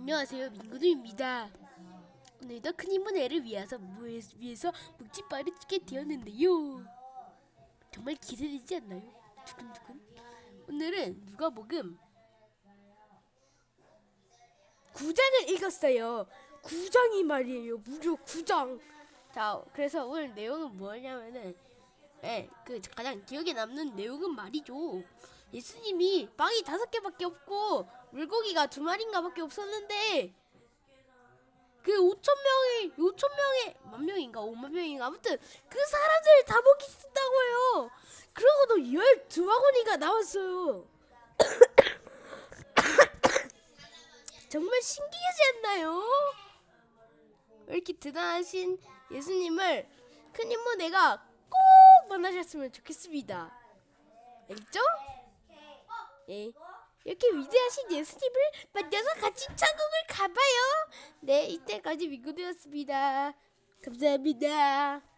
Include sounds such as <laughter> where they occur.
안녕하세요. 민구누입니다. 오늘도 큰 힘은 애를 위해서 무- 위해서 묵찌빠를 찍게 되었는데요. 정말 기대되지 않나요? 두근두근. 오늘은 누가복음? 9장을 읽었어요. 9장이 말이에요. 무려 9장. 자 그래서 오늘 내용은 뭐냐면은 예, 그 가장 기억에 남는 내용은 말이죠. 예수님이 빵이 다섯 개밖에 없고 물고기가 두 마리인가밖에 없었는데 그 5천 명이 5천 명의 만 명인가 5만 명인가 아무튼 그 사람들 다 먹이셨다고요. 그러고도 열두 바구니가 나왔어요. <coughs> 정말 신기하지 않나요? 왜 이렇게 대단하신 예수님을 큰꼭 만나셨으면 좋겠습니다. 알겠죠? 예. 이렇게 위대하신 예수님을 만나서 같이 천국을 가봐요. 네, 이때까지 민구되었습니다. 감사합니다.